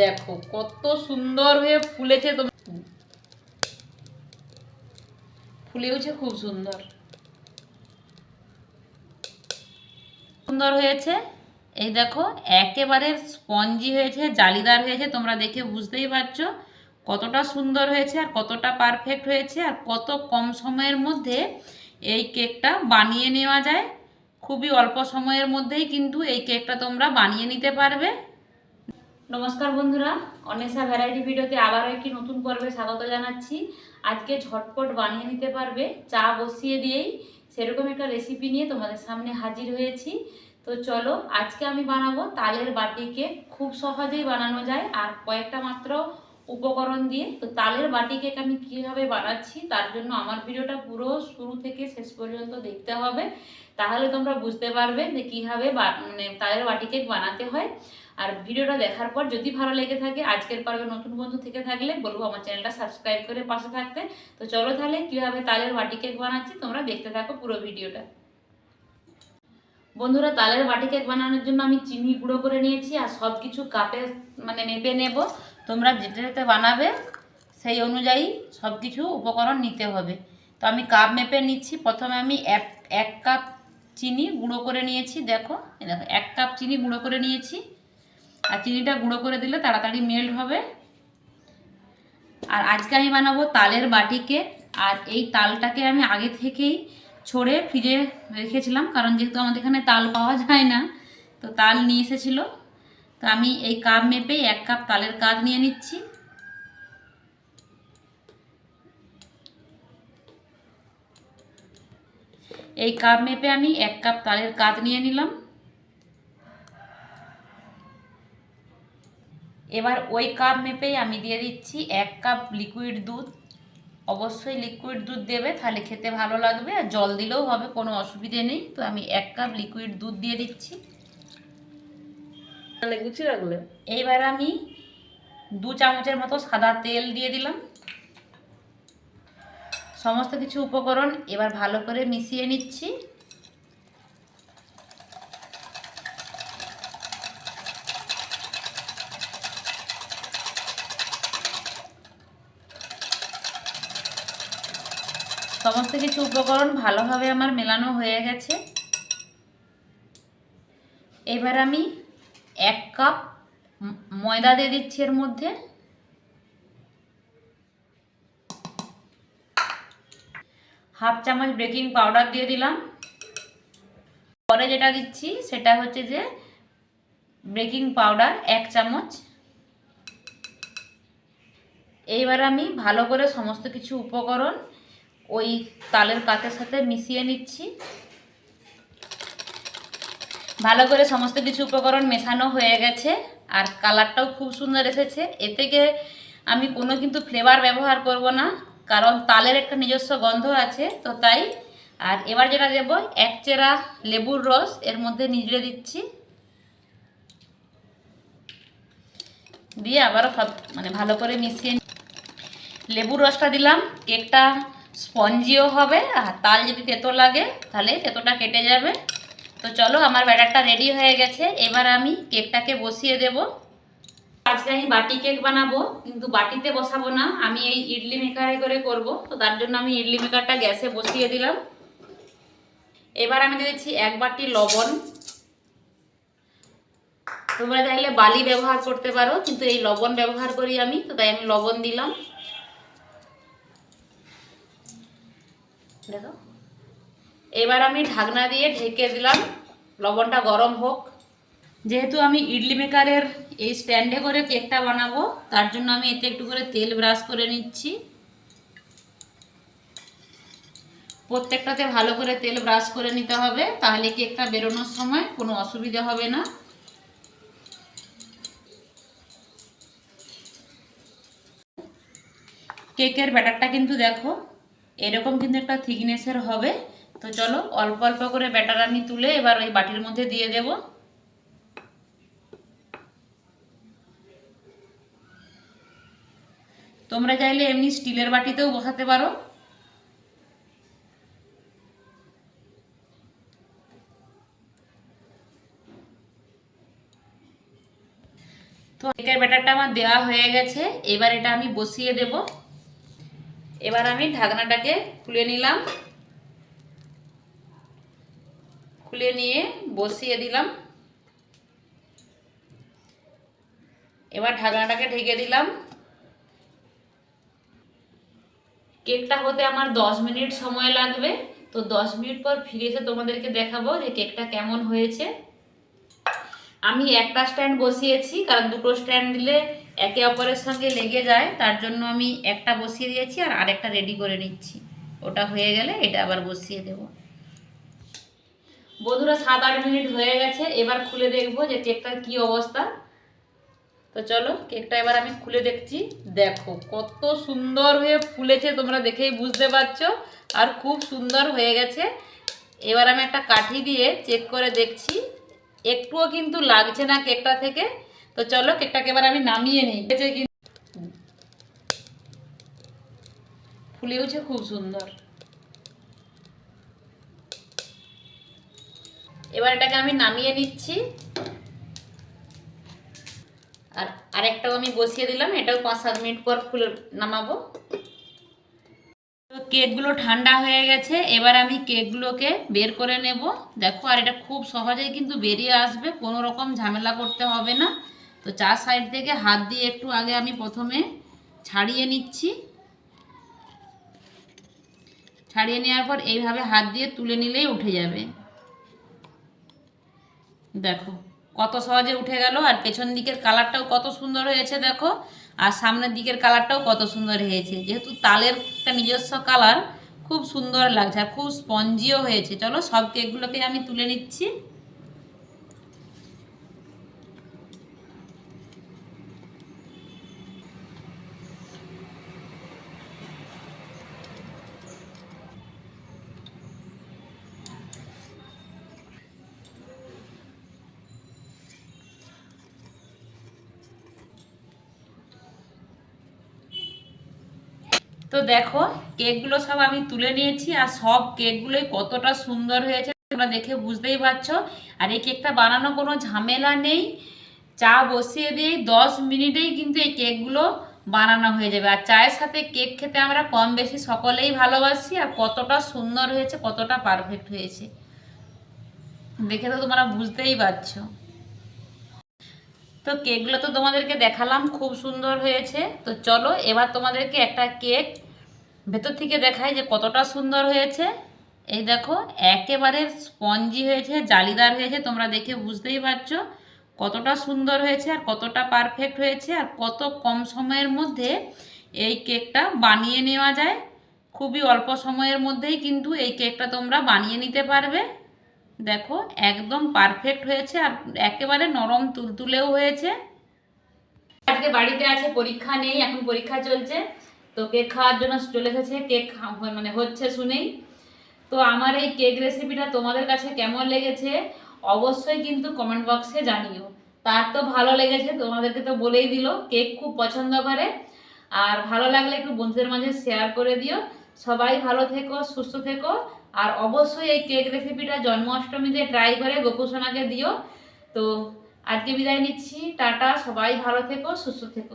দেখো, কত সুন্দর হয়ে ফুলেছে তুমি ফুলেওছে খুব সুন্দর। সুন্দর হয়েছে। এই দেখো, একেবারে স্পঞ্জি হয়েছে, জালিদার হয়েছে, তোমরা দেখে বুঝতেই পারছ কতটা সুন্দর হয়েছে আর কতটা পারফেক্ট হয়েছে আর কত কম সময়ের মধ্যে এই কেকটা বানিয়ে নেওয়া যায়। খুবই অল্প সময়ের মধ্যেই কিন্তু এই কেকটা তোমরা বানিয়ে নিতে পারবে। নমস্কার বন্ধুরা অনেসা ভ্যারাইটি ভিডিওতে আবারও একটি নতুন পর্বে স্বাগত জানাচ্ছি। আজকে ঝটপট বানিয়ে নিতে পারবে, চা বসিয়ে দিয়েই সেরকম একটা রেসিপি নিয়ে তোমাদের সামনে হাজির হয়েছি। তো চলো, আজকে আমি বানাবো তালের বাটি কেক খুব সহজেই বানানো যায় আর কয়েকটা মাত্র উপকরণ দিয়ে। তো তালের বাটি কেক আমি কীভাবে বানাচ্ছি তার জন্য আমার ভিডিওটা পুরো শুরু থেকে শেষ পর্যন্ত দেখতে হবে। তাহলে তোমরা বুঝতে পারবে যে কীভাবে মানে তালের বাটি কেক বানাতে হয়। আর ভিডিওটা দেখার পর যদি ভালো লেগে থাকে, আজকের পর্বে নতুন বন্ধু থেকে থাকলে বলব আমার চ্যানেলটা সাবস্ক্রাইব করে পাশে থাকতে। তো চলো তাহলে কীভাবে তালের বাটি কেক বানাচ্ছি, তোমরা দেখতে থাকো পুরো ভিডিওটা। বন্ধুরা, তালের বাটি কেক বানানোর জন্য আমি চিনি গুঁড়ো করে নিয়েছি আর সব কিছু কাপে মানে মেপে নেব। তোমরা যেটা যেটা বানাবে সেই অনুযায়ী সব কিছু উপকরণ নিতে হবে। তো আমি কাপ মেপে নিচ্ছি। প্রথমে আমি এক এক কাপ চিনি গুঁড়ো করে নিয়েছি, দেখো। দেখো, এক কাপ চিনি গুঁড়ো করে নিয়েছি। আর চিনিটা গুঁড়ো করে দিলে তাড়াতাড়ি মেল্ট হবে। আর আজকে আমি বানাবো তালের বাটি কেক আর এই তালটাকে আমি আগে থেকেই ছড়ে ফ্রিজে রেখেছিলাম, কারণ যেহেতু আমাদের এখানে তাল পাওয়া যায় না, তো তাল নিয়ে এসেছিল। তো আমি এই কাপ মেপেই এক কাপ তালের কাজ নিয়ে নিচ্ছি। এই কাপ মেপে আমি এক কাপ তালের কাজ নিয়ে নিলাম। এবার ওই কাপ মেপেই আমি দিয়ে দিচ্ছি এক কাপ লিকুইড দুধ। অবশ্যই লিকুইড দুধ দেবে তাহলে খেতে ভালো লাগবে আর জল দিলেও হবে কোনো অসুবিধে নেই। তো আমি এক কাপ লিকুইড দুধ দিয়ে দিচ্ছি। গুছিয়ে রাখলে? এইবার আমি দু চামচের মতো সাদা তেল দিয়ে দিলাম। সমস্ত কিছু উপকরণ এবার ভালো করে মিশিয়ে নিচ্ছি। সমস্ত কিছু উপকরণ ভালোভাবে আমার মেলানো হয়ে গেছে। এবার আমি এক কাপ ময়দা দিয়ে দিচ্ছি এর মধ্যে। হাফ চামচ বেকিং পাউডার দিয়ে দিলাম। পরে যেটা দিচ্ছি সেটা হচ্ছে যে বেকিং পাউডার এক চামচ। এইবার আমি ভালো করে সমস্ত কিছু উপকরণ ওই তালের কাতের সাথে মিশিয়ে নিচ্ছি। ভালো করে সমস্ত কিছু উপকরণ মেশানো হয়ে গেছে আর কালারটাও খুব সুন্দর এসেছে। এ থেকে আমি কোনো কিন্তু ফ্লেভার ব্যবহার করব না, কারণ তালের একটা নিজস্ব গন্ধ আছে, তো তাই। আর এবার যেটা দেব, এক চেরা লেবুর রস, এর মধ্যে নিজড়ে দিচ্ছি। দিয়ে আবারও সব মানে ভালো করে মিশিয়ে লেবুর রসটা দিলাম, কেকটা স্পঞ্জিও হবে, আর তাল যদি তেতো লাগে, তাহলে তেতোটা কেটে যাবে। তো চলো, আমার ব্যাটারটা রেডি হয়ে গেছে। এবার আমি কেকটাকে বসিয়ে দেব। আজকে আমি বাটি কেক বানাবো, কিন্তু বাটিতে বসাবো না। আমি এই ইডলি মেকারে করে করব, তো তার জন্য আমি ইডলি মেকারটা গ্যাসে বসিয়ে দিলাম। এবার আমি দিয়ে দিচ্ছি এক বাটি লবণ। তোমরা চাইলে বালি ব্যবহার করতে পারো, কিন্তু এই লবণ ব্যবহার করি আমি, তো তাই আমি লবণ দিলাম। দেখো। এবার আমি ঢাকনা দিয়ে ঢেকে দিলাম। লবণটা গরম হোক। যেহেতু আমি ইডলি মেকারের এই স্ট্যান্ডে করে কেকটা বানাবো, তার জন্য আমি এতে একটু করে তেল ব্রাশ করে নিচ্ছি। প্রত্যেকটাতে ভালো করে তেল ব্রাশ করে নিতে হবে, তাহলে কেকটা বেরোনোর সময় কোনো অসুবিধা হবে না। কেকের ব্যাটারটা কিন্তু দেখো এরকম কিন্তু একটা থিকনেসের হবে। তো চলো অল্প অল্প করে ব্যাটার আমি তুলে এবার ওই বাটির মধ্যে দিয়ে দেব। তোমরা চাইলে এমনি স্টিলের বাটিতেও বসাতে পারো। তো কেকের ব্যাটারটা আমার দেওয়া হয়ে গেছে, এবার এটা আমি বসিয়ে দেব। এবার আমি ঢাকনাটাকে খুলে নিলাম। খুলে নিয়ে বসিয়ে দিলাম। এবার ঢাকনাটাকে ঢেকে দিলাম। কেকটা হতে আমার দশ মিনিট সময় লাগবে। তো দশ মিনিট পর ফিরে এসে তোমাদেরকে দেখাবো যে কেকটা কেমন হয়েছে। আমি একটা স্ট্যান্ড বসিয়েছি, কারণ দুটো স্ট্যান্ড দিলে একে অপরের সঙ্গে লেগে যায়, তার জন্য আমি একটা বসিয়ে দিয়েছি আর আরেকটা রেডি করে নিচ্ছি। ওটা হয়ে গেলে এটা আবার বসিয়ে দেব। বন্ধুরা সাত আট মিনিট হয়ে গেছে, এবার খুলে দেখব যে কেকটার কি অবস্থা। তো চলো, কেকটা এবার আমি খুলে দেখছি। দেখো, কত সুন্দর হয়ে ফুলেছে, তোমরা দেখেই বুঝতে পারছ, আর খুব সুন্দর হয়ে গেছে। এবার আমি একটা কাঠি দিয়ে চেক করে দেখছি। একটুও কিন্তু লাগছে না কেকটা থেকে। তো চলো কেকটাকে এবার আমি নামিয়ে নিই। কিন্তু ফুলেওছে খুব সুন্দর। এবার এটাকে আমি নামিয়ে নিচ্ছি। আর আরেকটাও আমি বসিয়ে দিলাম। এটাও পাঁচ সাত মিনিট পর ফুলে নামাবো। কেকগুলো ঠান্ডা হয়ে গেছে, এবার আমি কেকগুলোকে বের করে নেব। দেখো, আর এটা খুব সহজেই কিন্তু বেরিয়ে আসবে, কোনো রকম ঝামেলা করতে হবে না। তো চার সাইড থেকে হাত দিয়ে একটু আগে আমি প্রথমে ছাড়িয়ে নিচ্ছি। ছাড়িয়ে নেওয়ার পর এইভাবে হাত দিয়ে তুলে নিলেই উঠে যাবে। দেখো, কত সহজে উঠে গেল, আর পেছন দিকের কালারটাও কত সুন্দর হয়েছে, দেখো। আর সামনের দিকের কালারটাও কত সুন্দর হয়েছে। যেহেতু তালের একটা নিজস্ব কালার, খুব সুন্দর লাগছে আর খুব স্পঞ্জিও হয়েছে। চলো সব কেকগুলোকে আমি তুলে নিচ্ছি। তো দেখো, কেকগুলো সব আমি তুলে নিয়েছি আর সব কেকগুলোই কতটা সুন্দর হয়েছে, তোমরা দেখে বুঝতেই পারছ। আর এই কেকটা বানানো কোনো ঝামেলা নেই। চা বসিয়ে দিয়েই দশ মিনিটেই কিন্তু এই কেকগুলো বানানো হয়ে যাবে। আর চায়ের সাথে কেক খেতে আমরা কম বেশি সকলেই ভালোবাসি আর কতটা সুন্দর হয়েছে, কতটা পারফেক্ট হয়েছে। দেখে তো তোমরা বুঝতেই পারছ। তো কেকগুলো তো তোমাদেরকে দেখালাম, খুব সুন্দর হয়েছে। তো চলো, এবার তোমাদেরকে একটা কেক ভেতর থেকে দেখাই যে কতটা সুন্দর হয়েছে। এই দেখো, একেবারে স্পঞ্জি হয়েছে, জালিদার হয়েছে, তোমরা দেখে বুঝতেই পারছ কতটা সুন্দর হয়েছে আর কতটা পারফেক্ট হয়েছে আর কত কম সময়ের মধ্যে এই কেকটা বানিয়ে নেওয়া যায়। খুবই অল্প সময়ের মধ্যেই কিন্তু এই কেকটা তোমরা বানিয়ে নিতে পারবে। দেখো, একদম পারফেক্ট হয়েছে আর একেবারে নরম তুলতুলেও হয়েছে। আজকে বাড়িতে আছে, পরীক্ষা নেই, এখন পরীক্ষা চলছে। তো কেক খাওয়ার জন্য চলে এসেছে, কেক মানে হচ্ছে শুনেই। তো আমার এই কেক রেসিপিটা তোমাদের কাছে কেমন লেগেছে, অবশ্যই কিন্তু কমেন্ট বক্সে জানিও। তার তো ভালো লেগেছে, তোমাদেরকে তো বলেই দিল, কেক খুব পছন্দ করে। আর ভালো লাগলে একটু বন্ধুদের মাঝে শেয়ার করে দিও। সবাই ভালো থেকো, সুস্থ থেকো। আর অবশ্যই এই কেক রেসিপিটা জন্মাষ্টমীতে ট্রাই করে গোপুসোনাকে দিও। তো আজকে বিদায় নিচ্ছি, টাটা, সবাই ভালো থেকো, সুস্থ থেকো।